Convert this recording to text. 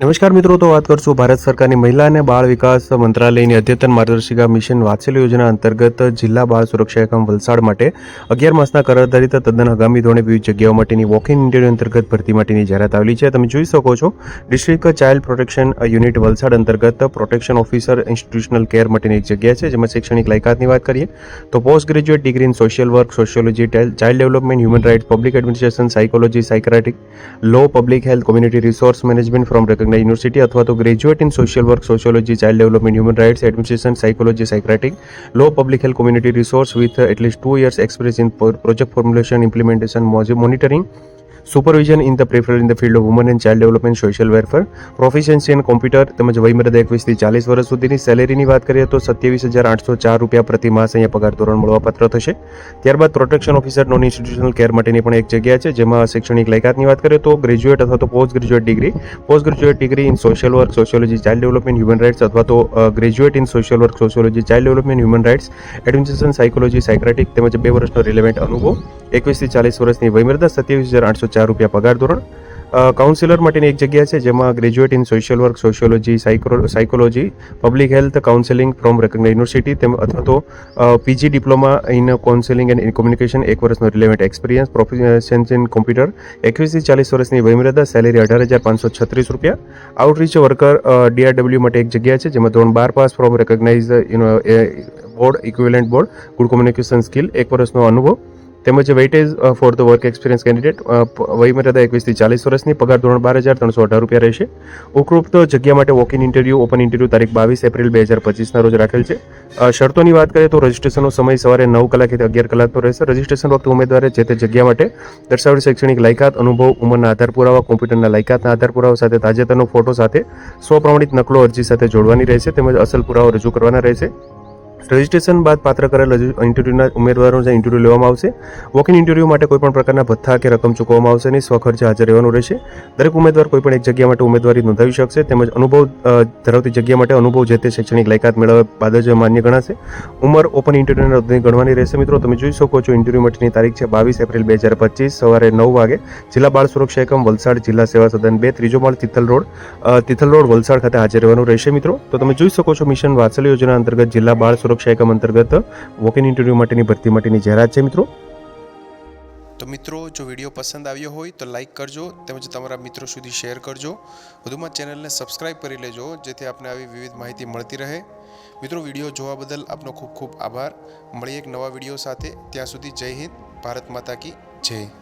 નમસ્કાર મિત્રો, તો વાત કરશું ભારત સરકારની મહિલા અને બાળ વિકાસ મંત્રાલયની અદ્યતન માર્ગદર્શિકા મિશન વાત્સલ્ય યોજના અંતર્ગત જિલ્લા બાળ સુરક્ષા એકમ વલસાડ માટે અગિયાર માસના કરાર આધારિત તદ્દન આગામી ધોરણે વિવિધ જગ્યાઓ માટેની વોક ઇન ઇન્ટરવ્યુ અંતર્ગત ભરતી માટેની જાહેરાત આવેલી છે. તમે જોઈ શકો છો, district child protection unit Valsad અંતર્ગત પ્રોટેક્શન ઓફિસર ઇન્સ્ટિટ્યુશનલ કેર માટેની એક જગ્યા છે, જેમાં શૈક્ષણિક લાયકાતની વાત કરીએ તો post graduate degree in social work sociology child development human rights public administration psychology psychiatric law public health community resource management from recognise university અથવા તો graduate in social work sociology child development human rights administration psychology psychiatric law public health community resource with at least two years experience in project formulation implementation monitoring supervision in the prefer in the field of woman and child development social welfare proficiency and computer તેમજ વયમર્યાદા એકવીસથી ચાલીસ વર્ષ સુધીની સેલેરીની વાત કરીએ તો સત્યાવીસ હજાર આઠસો ચાર રૂપિયા પ્રતિ માસ અહીંયા પગાર ધોરણ મળવાપાત્ર થશે. ત્યારબાદ protection officer non institutional care માટેની પણ એક જગ્યા છે, જેમાં શૈક્ષણિક લાયકાતની વાત કરીએ તો ગ્રેજ્યુએટ અથવા તો post graduate degree post graduate degree in social work sociology child development human rights અથવા તો graduate in social work sociology child development human rights administration psychology psychiatric તેમજ બે વર્ષનો રિલેવન્ટ અનુભવ. એકવીસથી ચાલીસ વર્ષની વયમર્યાદા સત્યાવીસ હજાર આઠસો ચાર રૂપિયા પગાર ધોરણ. કાઉન્સિલર માટેની એક જગ્યા છે જેમાં graduate in social work sociology psychology public health counselling from recognise university તેમ અથવા તો PG diploma in counselling and communication એક વર્ષનો relevant experience professions in computer એકવીસથી ચાલીસ વર્ષની વયમર્યાદા સેલેરી અઢાર હજાર પાંચસો છત્રીસ રૂપિયા. આઉટરીચ વર્કર ડીઆરડબલ્યુ માટે એક જગ્યા છે જેમાં ધોરણ બાર pass from recognise board equivalent board good communication skill એક વર્ષનો અનુભવ. તેમજ weightage for the work experience candidate વયમર્યાદા એકવીસથી ચાલીસ વર્ષની, પગાર ધોરણ બાર હજાર ત્રણસો અઢાર રૂપિયા રહેશે. ઉપરોક્ત જગ્યા માટે walk in interview open interview તારીખ બાવીસ એપ્રિલ બે હજાર પચીસના રોજ રાખેલ છે. શરતોની વાત કરીએ તો રજિસ્ટ્રેશનનો સમય સવારે નવ કલાકથી અગિયાર કલાકનો રહેશે. રજિસ્ટ્રેશન વખતે ઉમેદવારે જે તે જગ્યા માટે દર્શાવેલ શૈક્ષણિક લાયકાત, અનુભવ, ઉંમરના આધાર પુરાવા, કોમ્પ્યુટરના લાયકાતના આધાર પુરાવા સાથે, તાજેતરનો ફોટો સાથે સ્વપ્રમાણિત નકલો અરજી સાથે જોડવાની રહેશે. તેમજ અસલ પુરાવો રજૂ કરવાના રહેશે. રજિસ્ટ્રેશન બાદ પાત્ર કરેલ ઇન્ટરવ્યૂના ઉમેદવારોને ઇન્ટરવ્યૂ લેવામાં આવશે વોક ઇન ઇન્ટરવ્યૂ માટે કોઈપણ પ્રકારના ભથ્થા કે રકમ ચૂકવવામાં આવશે નહીં, સ્વખર્ચે હાજર રહેવાનું રહેશે. દરેક ઉમેદવાર કોઈપણ એક જગ્યા માટે ઉમેદવારી નોંધાવી શકશે, તેમજ અનુભવ ધરાવતી જગ્યા માટે અનુભવ જે તે શૈક્ષણિક લાયકાત મેળવ્યા બાદ જ માન્ય ગણાશે. ઉંમર ઓપન ઇન્ટરવ્યૂને ગણવાની રહેશે મિત્રો. તમે જોઈ શકો છો ઇન્ટરવ્યૂ માટેની તારીખ છે બાવીસ એપ્રિલ બે હજાર પચીસ, સવારે નવ વાગે. જિલ્લા બાળ સુરક્ષા એકમ, વલસાડ જિલ્લા સેવા સદન બે, ત્રીજો માળ તિથલ રોડ તિથલ રોડ, વલસાડ ખાતે હાજર રહેવાનું રહેશે મિત્રો. તો તમે જોઈ શકો છો મિશન વાત્સલ્ય યોજના અંતર્ગત જિલ્લા બાળ સુરક્ષા એકમ અંતર્ગત વોક ઇન ઇન્ટરવ્યૂ માટેની ભરતી માટેની જાહેરાત છે, મિત્રો. તો મિત્રો, જો વીડિયો પસંદ આવ્યો હોય તો લાઈક કરજો તેમજ તમારા મિત્રો સુધી શેર કરજો. વધુમાં ચેનલને સબસ્ક્રાઇબ કરી લેજો, જેથી આપને આવી વિવિધ માહિતી મળતી રહે. મિત્રો, વીડિયો જોવા બદલ આપનો ખૂબ ખૂબ આભાર. મળીએ એક નવા વીડિયો સાથે. ત્યાં સુધી જય હિન્દ, ભારત માતા કી જય.